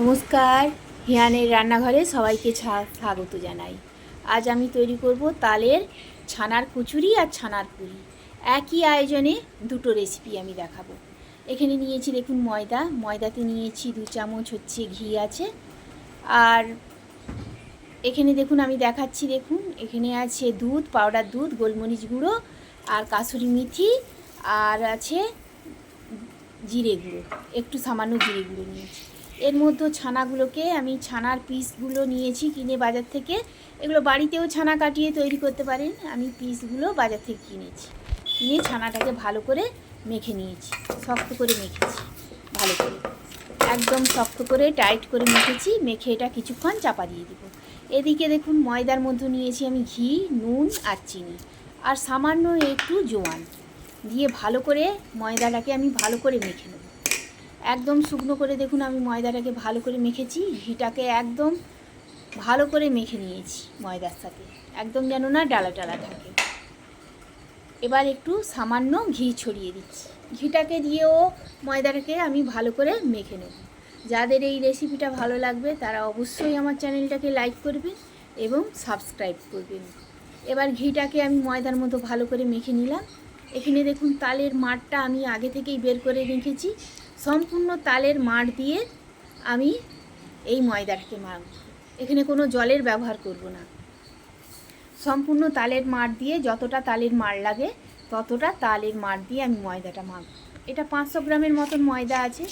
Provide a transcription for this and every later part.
নমস্কার, হিয়ানের রান্নাঘরে সবাইকে স্বাগত জানাই। আজ আমি তৈরি করব তালের ছানার কচুরি আর ছানার পুরি। একই আয়োজনে দুটো রেসিপি আমি দেখাবো। এখানে নিয়েছি দেখুন ময়দা। ময়দাতে নিয়েছি দু চামচ হচ্ছে ঘি আছে। আর এখানে দেখুন আমি দেখাচ্ছি দেখুন, এখানে আছে দুধ পাউডার দুধ, গোলমরিচ গুঁড়ো আর কাসুরি মেথি আর আছে জিরে গুঁড়ো। একটু সামান্য জিরে গুঁড়ো নিয়েছি। এর মধ্যে ছানাগুলোকে আমি ছানার পিসগুলো নিয়েছি কিনে বাজার থেকে। এগুলো বাড়িতেও ছানা কাটিয়ে তৈরি করতে পারেন। আমি পিসগুলো বাজার থেকে কিনেছি। কিনে ছানাটাকে ভালো করে মেখে নিয়েছি। শক্ত করে মেখেছি। ভালো করে। একদম শক্ত করে টাইট করে মেখেছি। মেখে এটা কিছুক্ষণ চাপা দিয়ে দিব। এদিকে দেখুন, ময়দার মধ্যে নিয়েছি আমি ঘি, নুন আর চিনি। আর সামান্য একটু জোয়ান। দিয়ে ভালো করে ময়দাটাকে আমি ভালো করে মেখে নেব। একদম শুকনো করে দেখুন, আমি ময়দাটাকে ভালো করে মেখেছি। ঘিটাকে একদম ভালো করে মেখে নিয়েছি ময়দার সাথে। একদম যেন না ডালা ডালা থাকে। এবার একটু সামান্য ঘি ছড়িয়ে দিচ্ছি। ঘিটাকে দিয়েও ময়দাটাকে আমি ভালো করে মেখে নেব। যাদের এই রেসিপিটা ভালো লাগবে, তারা অবশ্যই আমার চ্যানেলটাকে লাইক করবেন এবং সাবস্ক্রাইব করবেন এবার ঘিটাকে আমি ময়দার মতো ভালো করে মেখে নিলাম। এখানে দেখুন, তালের মাঠটা আমি আগে থেকেই বের করে রেখেছি। সম্পূর্ণ তালের মাঠ দিয়ে আমি এই ময়দাটাকে মাখব এখানে কোনো জলের ব্যবহার করব না। সম্পূর্ণ তালের মাঠ দিয়ে যতটা তালের মাড় লাগে, ততটা তালের মাড় দিয়ে আমি ময়দাটা মাখব এটা পাঁচশো গ্রামের মতন ময়দা আছে।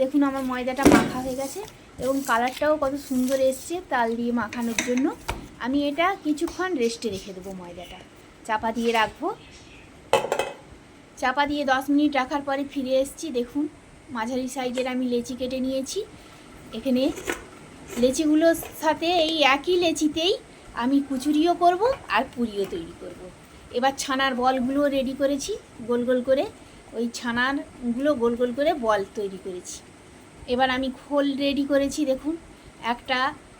দেখুন আমার ময়দাটা মাখা হয়ে গেছে এবং কালারটাও কত সুন্দর এসছে তাল দিয়ে মাখানোর জন্য। আমি এটা কিছুক্ষণ রেস্টে রেখে দেবো ময়দাটা। চাপা দিয়ে রাখব। চাপা দিয়ে দশ মিনিট রাখার পরে ফিরে এসেছি, দেখুন। মাঝারি সাইজের আমি লেচি কেটে নিয়েছি। এখানে লেচিগুলোর সাথে এই একই লেচিতেই আমি কুচুরিও করব আর পুরিও তৈরি করব। এবার ছানার বলগুলো রেডি করেছি, গোল গোল করে। ওই ছানারগুলো গোল গোল করে বল তৈরি করেছি। এবার আমি খোল রেডি করেছি, দেখুন। একটা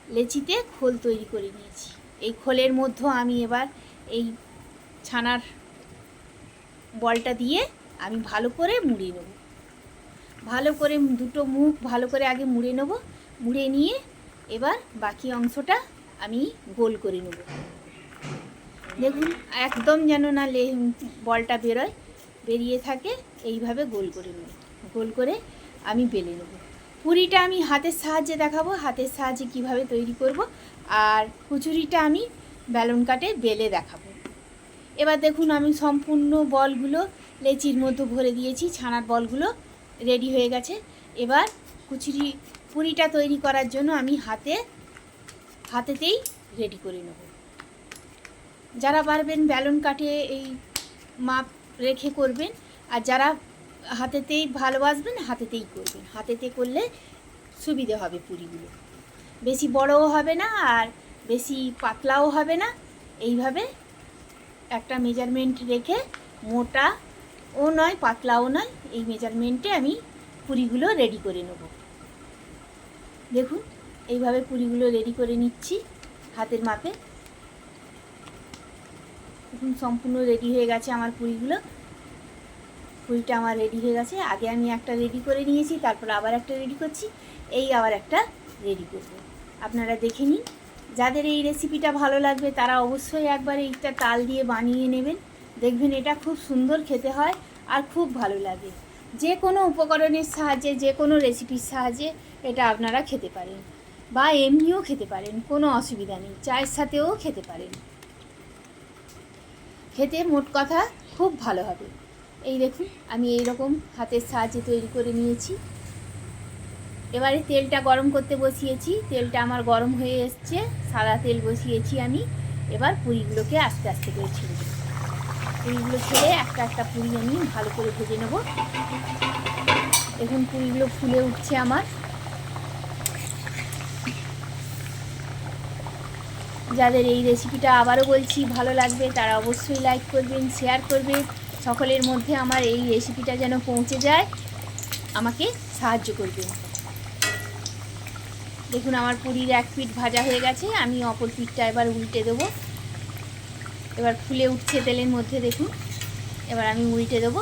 লেচিতে খোল তৈরি করে নিয়েছি। এই খোলের মধ্যে আমি এবার এই ছানার বলটা দিয়ে আমি ভালো করে মুড়ে নেব। ভালো করে দুটো মুখ ভালো করে আগে মুড়ে নেব। মুড়ে নিয়ে এবার বাকি অংশটা আমি গোল করে নেব। দেখুন, একদম যেন না লে বলটা বেরোয়, বেরিয়ে থাকে, এইভাবে গোল করে নেব। গোল করে আমি বেলে নেব। পুরিটা আমি হাতের সাহায্যে দেখাবো, হাতের সাহায্যে কীভাবে তৈরি করব, আর কুচুরিটা আমি বেলুন কাটে বেলে দেখাবো। এবার দেখুন, আমি সম্পূর্ণ বলগুলো লেচির মধ্যে ভরে দিয়েছি, ছানার বলগুলো রেডি হয়ে গেছে। এবার কুচুরি পুরিটা তৈরি করার জন্য আমি হাতে, হাতেতেই রেডি করে নেব। যারা পারবেন বেলুন কাটে এই মাপ রেখে করবেন, আর যারা হাতেতেই ভালোবাসবেন, হাতেতেই করবেন। হাতেতে করলে সুবিধে হবে পুরিগুলো। বেশি বড়ও হবে না, আর বেশি পাতলাও হবে না। এইভাবে একটা মেজারমেন্ট রেখে মোটা ও নয়, পাতলাও নয়, এই মেজারমেন্টে আমি পুরিগুলো রেডি করে নেব। দেখুন, এইভাবে পুরিগুলো রেডি করে নিচ্ছি হাতের মাপে। দেখুন, সম্পূর্ণ রেডি হয়ে গেছে আমার পুরিগুলো। পুরিটা আমার রেডি হয়ে গেছে। আগে আমি একটা রেডি করে নিয়েছি, তারপর আবার একটা রেডি করছি। এই আবার একটা রেডি করব। আপনারা দেখে নিন। যাদের এই রেসিপিটা ভালো লাগবে, তারা অবশ্যই একবার এইটা তাল দিয়ে বানিয়ে নেবেন। দেখবেন এটা খুব সুন্দর খেতে হয়। আর খুব ভালো লাগে। যে কোনো উপকরণের সাহায্যে, যে কোনো রেসিপির সাহায্যে এটা আপনারা খেতে পারেন। বা এমনিও খেতে পারেন, কোনো অসুবিধা নেই, চায়ের সাথেও খেতে পারেন। খেতে মোট কথা খুব ভালো হবে। এই দেখুন, আমি এই রকম হাতের সাহায্যে তৈরি করে নিয়েছি। এবারে তেলটা গরম করতে বসিয়েছি। তেলটা আমার গরম হয়ে এসছে। সাদা তেল বসিয়েছি আমি। এবার পুরিগুলোকে আস্তে আস্তে করে ছেড়ে দেবো। পুরিগুলো ছেড়ে একটা একটা পুরি আমি ভালো করে ভেজে নেব। এখন পুরিগুলো ফুলে উঠছে আমার। যাদের এই রেসিপিটা আবারও বলছি, ভালো লাগবে তারা অবশ্যই লাইক করবেন শেয়ার করবেন। সকলের মধ্যে আমার এই রেসিপিটা যেন পৌঁছে যায়, আমাকে সাহায্য করবেন। দেখুন আমার পুরীর এক পিঠ ভাজা হয়ে গেছে, আমি অপর পিঠটা এবার উল্টে দেবো। এবার ফুলে উঠছে তেলের মধ্যে, দেখুন। এবার আমি উল্টে দেবো।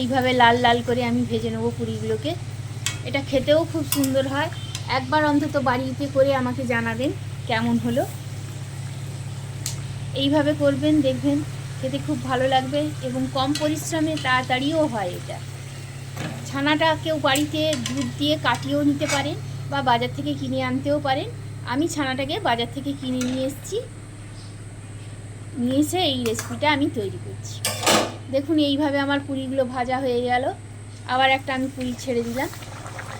এইভাবে লাল লাল করে আমি ভেজে নেব পুরিগুলোকে। এটা খেতেও খুব সুন্দর হয়। একবার অন্তত বাড়িতে করে আমাকে জানাবেন কেমন হলো। এইভাবে করবেন, দেখবেন খেতে খুব ভালো লাগবে এবং কম পরিশ্রমে তাড়াতাড়িও হয় এটা। ছানাটা কেউ বাড়িতে দুধ দিয়ে কাটিয়েও নিতে পারেন বা বাজার থেকে কিনে আনতেও পারেন। আমি ছানাটাকে বাজার থেকে কিনে নিয়ে এসেছি। নিয়ে এসে এই রেসিপিটা আমি তৈরি করছি। দেখুন, এইভাবে আমার পুরিগুলো ভাজা হয়ে গেল। আবার একটা আমি পুরি ছেড়ে দিলাম।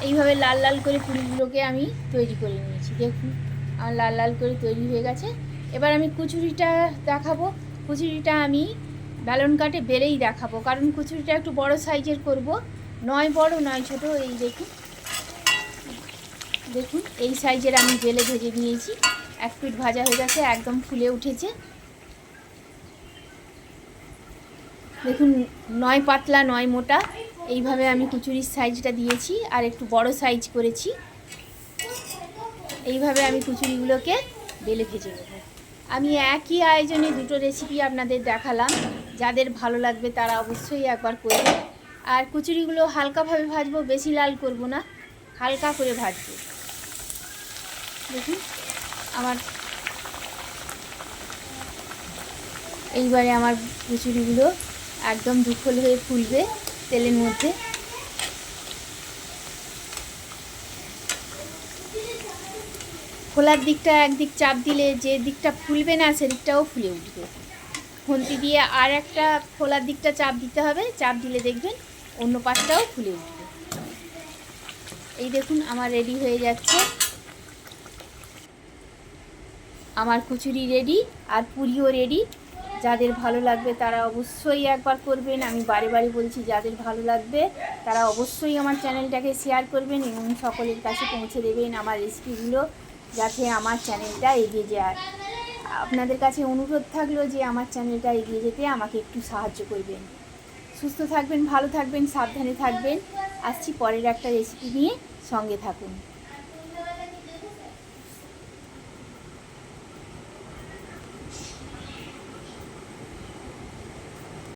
এইভাবে লাল লাল করে পুরিগুলোকে আমি তৈরি করে নিয়েছি। দেখুন আমার লাল লাল করে তৈরি হয়ে গেছে। এবার আমি কুচুরিটা দেখাবো। কুচুরিটা আমি ব্যালন কাটে বেড়েই দেখাবো। কারণ কুচুরিটা একটু বড় সাইজের করব। নয় বড়, নয় ছোট, এই দেখুন। দেখুন, এই সাইজের আমি বেলে ভেজে নিয়েছি। এক পিঠ ভাজা হয়ে গেছে, একদম ফুলে উঠেছে। দেখুন, নয় পাতলা, নয় মোটা। এইভাবে আমি কুচুরির সাইজটা দিয়েছি আর একটু বড় সাইজ করেছি। এইভাবে আমি কুচুরিগুলোকে বেলে ভেজে নেব। আমি একই আয়োজনে দুটো রেসিপি আপনাদের দেখালাম। যাদের ভালো লাগবে তারা অবশ্যই একবার করবে। আর কুচুরিগুলো হালকাভাবে ভাজবো, বেশি লাল করব না। হালকা করে ভাজবো। দেখুন। আমার এইবারে আমার কুচুরিগুলো একদম দুখল হয়ে ফুলবে তেলের মধ্যে। খোলার দিকটা একদিক চাপ দিলে যে দিকটা ফুলবে না, সেদিকটাও ফুলে উঠবে। খুন্তি দিয়ে আর একটা খোলার দিকটা চাপ দিতে হবে। চাপ দিলে দেখবেন অন্য পাশটাও ফুলে উঠবে। এই দেখুন, আমার রেডি হয়ে যাচ্ছে। আমার কুচুরি রেডি আর পুরিও রেডি যাদের ভালো লাগবে তারা অবশ্যই একবার করবেন। আমি বারে বারে বলছি, যাদের ভালো লাগবে তারা অবশ্যই আমার চ্যানেলটাকে শেয়ার করবেন এবং সকলের কাছে পৌঁছে দেবেন আমার রেসিপিগুলো যাতে আমার চ্যানেলটা এগিয়ে যায়। আপনাদের কাছে অনুরোধ থাকল যে আমার চ্যানেলটা এগিয়ে যেতে আমাকে একটু সাহায্য করবেন। সুস্থ থাকবেন, ভালো থাকবেন, সাবধানে থাকবেন। আসছি পরের একটা রেসিপি নিয়ে সঙ্গে থাকুন।